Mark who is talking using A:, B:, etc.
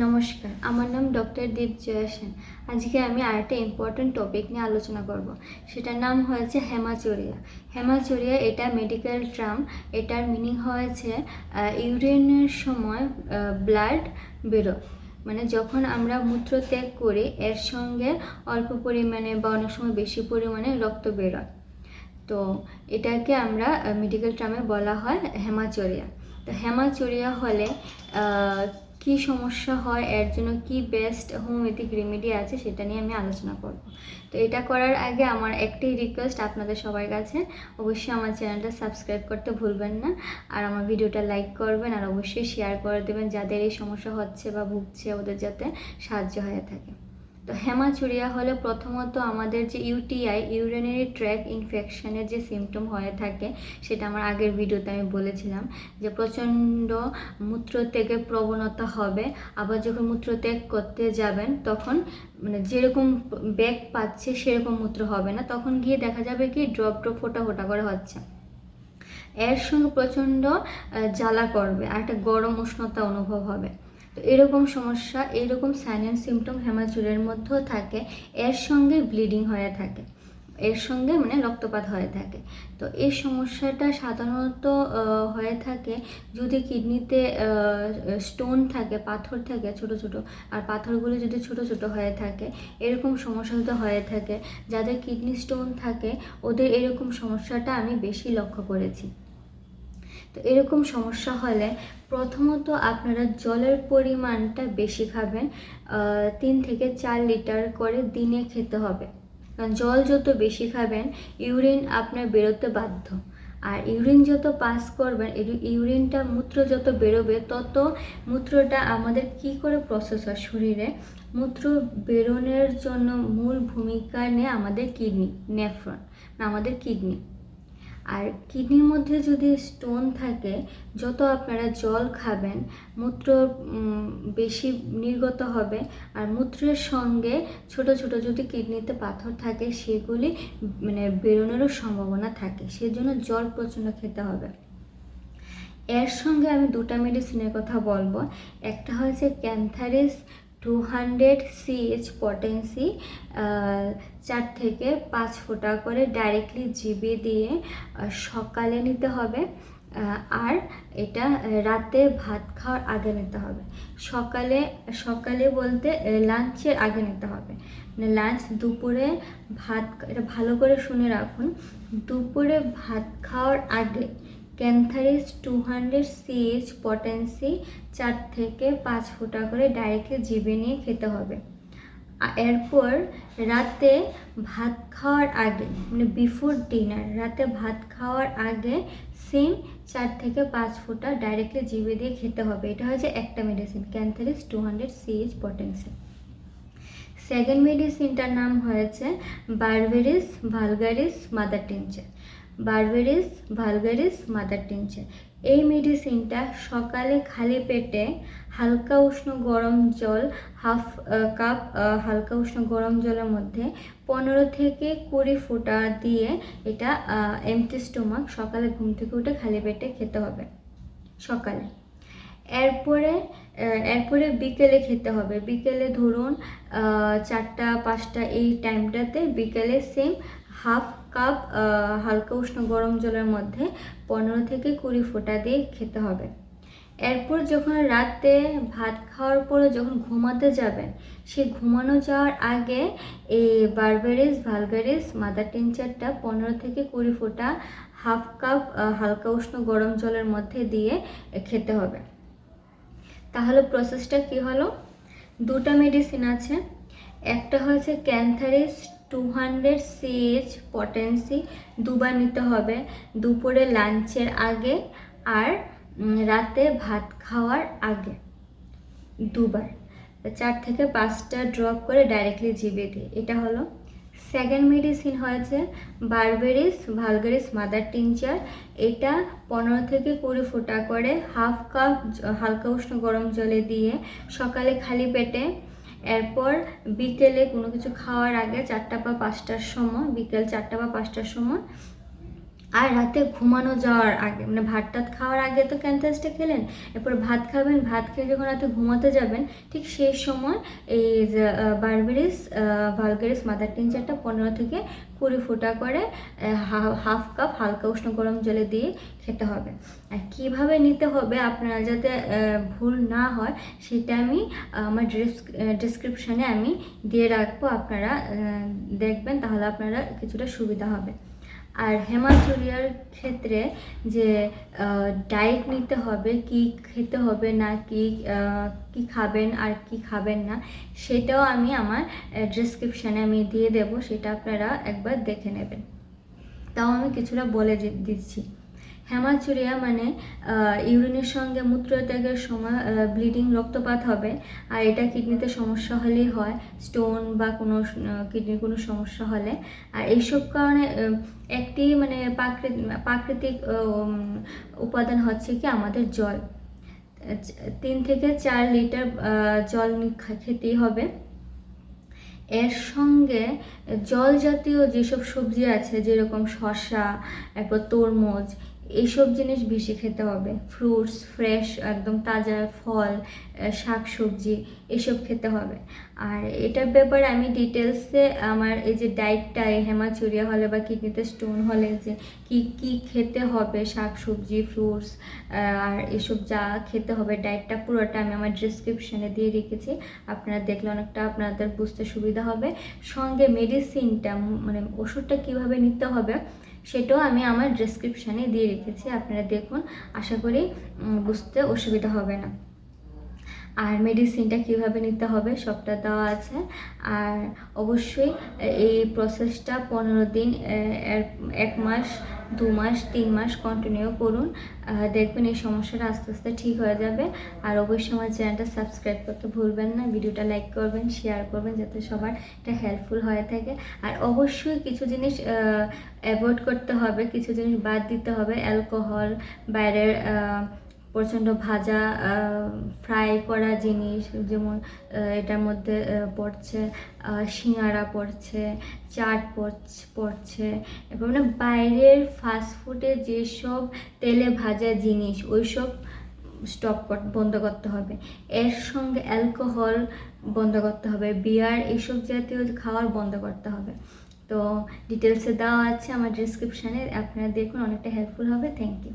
A: নমস্কার, আমার নাম ডক্টর দীপ জয়া সেন। আজকে আমি আরেকটা ইম্পর্ট্যান্ট টপিক নিয়ে আলোচনা করব। সেটার নাম হয়েছে হেমাচুরিয়া হেমাচুরিয়া এটা মেডিকেল ট্রাম এটার মিনিং হয়েছে ইউরিনের সময় ব্লাড বেরো মানে যখন আমরা মূত্র ত্যাগ করি, এর সঙ্গে অল্প পরিমাণে বা অনেক সময় বেশি পরিমাণে রক্ত বেরোয়। তো এটাকে আমরা মেডিকেল ট্রামে বলা হয় হেমাচুরিয়া তো হেমাচুরিয়া হলে কি সমস্যা হয়, এর জন্য কি বেস্ট হোমিওপ্যাথিক রেমেডি আছে সেটা নিয়ে আমি আলোচনা করব। তো এটা করার আগে আমার একটাই রিকোয়েস্ট আপনাদের সবার কাছে। অবশ্যই আমার চ্যানেলটা সাবস্ক্রাইব করতে ভুলবেন না, আর আমার ভিডিওটা লাইক করবেন, আর অবশ্যই শেয়ার করে দেবেন যাদের এই সমস্যা হচ্ছে বা ভুগছে ওদের যাতে সাহায্য হয়ে থাকে। তো হেমাচুরিয়া হলে প্রথমত আমাদের যে ইউটিআই ইউরিনারি ট্র্যাক ইনফেকশনের যে সিমটম হয়ে থাকে, সেটা আমার আগের ভিডিওতে আমি বলেছিলাম, যে প্রচণ্ড মূত্রত্যাগের প্রবণতা হবে। আবার যখন মূত্রত্যাগ করতে যাবেন, তখন মানে যেরকম ব্যাগ পাচ্ছে, সেরকম মূত্র হবে না। তখন গিয়ে দেখা যাবে কি ড্রপ ড্রপ ফোটা ফোটা করে হচ্ছে। এর সঙ্গে প্রচণ্ড জ্বালা করবে, আর একটা গরম উষ্ণতা অনুভব হবে। তো এরকম সমস্যা এইরকম সাইন সিমটম হেমাচুরের মধ্যেও থাকে, এর সঙ্গে ব্লিডিং হয়ে থাকে, এর সঙ্গে মানে রক্তপাত হয়ে থাকে। তো এই সমস্যাটা সাধারণত হয়ে থাকে যদি কিডনিতে স্টোন থাকে, পাথর থাকে ছোট ছোট, আর পাথরগুলো যদি ছোট ছোট হয়ে থাকে, এরকম সমস্যা যদি হয়ে থাকে। যাদের কিডনি স্টোন থাকে, ওদের এরকম সমস্যাটা আমি বেশি লক্ষ্য করেছি। তো এরকম সমস্যা হলে প্রথমত আপনারা জলের পরিমাণটা বেশি খাবেন তিন থেকে চার লিটার করে দিনে খেতে হবে। কারণ জল যত বেশি খাবেন, ইউরিন আপনার বেরোতে বাধ্য। আর ইউরিন যত পাস করবেন ইউরিনটা মূত্র যত বেরোবে, তত মূত্রটা আমাদের কি করে প্রসেস হয় শরীরে? মূত্র বেরোনোর জন্য মূল ভূমিকা নেয় আমাদের কিডনি, নেফ্রন আমাদের কিডনি। আর কিডনির মধ্যে যদি স্টোন থাকে, যত আপনারা জল খাবেন, মূত্র বেশি নির্গত হবে, আর মূত্রের সঙ্গে ছোট ছোট যদি কিডনিতে পাথর থাকে, সেগুলি মানে বেরোনোরও সম্ভাবনা থাকে। সেজন্য জল প্রচণ্ড খেতে হবে। এর সঙ্গে আমি দুটা মেডিসিনের কথা বলব। একটা হচ্ছে cantharis two hundred CH potency চার থেকে পাঁচ ফোঁটা করে ডাইরেক্টলি জিবি দিয়ে সকালে নিতে হবে আর এটা রাতে ভাত খাওয়ার আগে নিতে হবে। সকালে সকালে বলতে লাঞ্চের আগে নিতে হবে। মানে লাঞ্চ দুপুরে ভাত, এটা ভালো করে শুনে রাখুন, দুপুরে ভাত খাওয়ার আগে cantharis two hundred CH potency চার থেকে পাঁচ ফোঁটা করে ডাইরেক্টলি জিভে নিয়ে খেতে হবে। এরপর রাতে ভাত খাওয়ার আগে মানে বিফোর ডিনার রাতে ভাত খাওয়ার আগে সেম চার থেকে পাঁচ ফোঁটা ডাইরেক্টলি জিভে দিয়ে খেতে হবে। এটা হচ্ছে একটা medicine cantharis two hundred CH potency second মেডিসিনটার নাম হয়েছে berberis vulgaris mother tincture berberis, vulgaris, mother tincture এই মেডিসিনটা সকালে খালি পেটে হালকা উষ্ণ গরম জল, হাফ কাপ হালকা উষ্ণ গরম জলের মধ্যে পনেরো থেকে কুড়ি ফোঁটা দিয়ে এটা এমটি স্টোমাক সকালে ঘুম থেকে উঠে খালি পেটে খেতে হবে, সকালে। এরপরে এরপরে বিকেলে খেতে হবে। বিকেলে ধরুন চারটা, পাঁচটা এই টাইমটাতে বিকেলে সেম হাফ কাপ হালকা উষ্ণ গরম জলের মধ্যে পনেরো থেকে কুড়ি ফোঁটা দিয়ে খেতে হবে। এরপর যখন রাতে ভাত খাওয়ার পরে যখন ঘুমাতে যাবেন, সে ঘুমানো যাওয়ার আগে এই বারবেরিস ভালগারিস মাদার টিনচারটা পনেরো থেকে কুড়ি ফোঁটা হাফ কাপ হালকা উষ্ণ গরম জলের মধ্যে দিয়ে খেতে হবে। তাহলে প্রসেসটা কি হলো? দুটো মেডিসিন আছে। একটা হচ্ছে cantharis two hundred CH potency দুবার নিতে হবে। দুপুরে লাঞ্চের আগে আর রাতে ভাত খাওয়ার আগে দুবার। চার থেকে পাঁচটা ড্রপ করে ডাইরেক্টলি জিভে দিয়ে এটা হলো সেকেন্ড মেডিসিন হয়েছে বারবেরিস ভালগারিস মাদার টিনচার এটা পনেরো থেকে কুড়ি ফোঁটা করে হাফ কাপ হালকা উষ্ণ গরম জলে দিয়ে সকালে খালি পেটে এরপর বিকেলে কোনো কিছু খাওয়ার আগে চারটা বা পাঁচটার সময়, বিকেল চারটা বা পাঁচটার সময় আর রাতে ঘুমানো যাওয়ার আগে মানে ভাত টাত খাওয়ার আগে তো ক্যান্থাসটা খেলেন, এরপর ভাত খাবেন, ভাত খেয়ে যখন রাতে ঘুমাতে যাবেন, ঠিক সেই সময় এই বারবেরিস ভালগারিস মাদার টিনচারটা পনেরো থেকে কুড়ি ফোঁটা করে হাফ কাপ হালকা উষ্ণ গরম জলে দিয়ে খেতে হবে। আর কীভাবে নিতে হবে আপনারা যাতে ভুল না হয়, সেটা আমি আমার ডিসক্রিপশানে আমি দিয়ে রাখব। আপনারা দেখবেন, তাহলে আপনারা কিছুটা সুবিধা হবে। আর হেমাচুরিয়ার ক্ষেত্রে যে ডায়েট নিতে হবে, কি খেতে হবে না, কি কি খাবেন আর কি খাবেন না, সেটাও আমি আমার ডিসক্রিপশানে আমি দিয়ে দেব, সেটা আপনারা একবার দেখে নেবেন। তাও আমি কিছুটা বলে দিচ্ছি। হেমাচুরিয়া মানে ইউরিনের সঙ্গে মূত্রত্যাগের সময় ব্লিডিং রক্তপাত হবে। আর এটা কিডনিতে সমস্যা হলেই হয় স্টোন বা কোনো কিডনির কোনো সমস্যা হলে। আর এইসব কারণে একটি মানে প্রাকৃতিক উপাদান হচ্ছে কি আমাদের জল। তিন থেকে চার লিটার জল খেতেই হবে। এর সঙ্গে জল জাতীয় যেসব সবজি আছে, যেরকম শসা, এরপর তরমুজ এইসব জিনিস বেশি খেতে হবে। ফ্রুটস ফ্রেশ একদম তাজা ফল শাক সবজি এসব খেতে হবে। আর এটার ব্যাপারে আমি ডিটেলসে আমার এই যে ডায়েটটা এই হেমাচুরিয়া হলে বা কিডনিতে স্টোন হলে যে কি কি খেতে হবে শাক সবজি ফ্রুটস আর এসব যা খেতে হবে ডায়েটটা পুরোটা আমি আমার ডিসক্রিপশানে দিয়ে রেখেছি। আপনারা দেখলে অনেকটা আপনাদের বুঝতে সুবিধা হবে। সঙ্গে মেডিসিনটা মানে ওষুধটা কীভাবে নিতে হবে সেটাও আমি আমার ডিসক্রিপশানে দিয়ে রেখেছি, আপনারা দেখুন, আশা করি বুঝতে অসুবিধা হবে না। আর মেডিসিনটা কীভাবে নিতে হবে সবটা দেওয়া আছে। আর অবশ্যই এই প্রসেসটা পনেরো দিন এক মাস দু মাস, তিন মাস কন্টিনিউ করুন। দেখবেন এই সমস্যাটা আস্তে আস্তে ঠিক হয়ে যাবে। আর অবশ্যই আমার চ্যানেলটা সাবস্ক্রাইব করতে ভুলবেন না। ভিডিওটা লাইক করবেন শেয়ার করবেন যাতে সবার এটা হেল্পফুল হয়ে থাকে। আর অবশ্যই কিছু জিনিস অ্যাভয়েড করতে হবে। কিছু জিনিস বাদ দিতে হবে। অ্যালকোহল বাইরের প্রচণ্ড ভাজা ফ্রাই করা জিনিস, যেমন এটার মধ্যে পড়ছে সিঙ্গারা পড়ছে, চাট পড়ছ- এরপর মানে বাইরের ফাস্টফুডে যেসব তেলে ভাজা জিনিস, ওইসব স্টপ বন্ধ করতে হবে। এর সঙ্গে অ্যালকোহল বন্ধ করতে হবে বিয়ার এইসব জাতীয় খাবার বন্ধ করতে হবে। তো ডিটেলসে দেওয়া আছে আমার ডিসক্রিপশানে আপনারা দেখুন, অনেকটা হেল্পফুল হবে থ্যাংক ইউ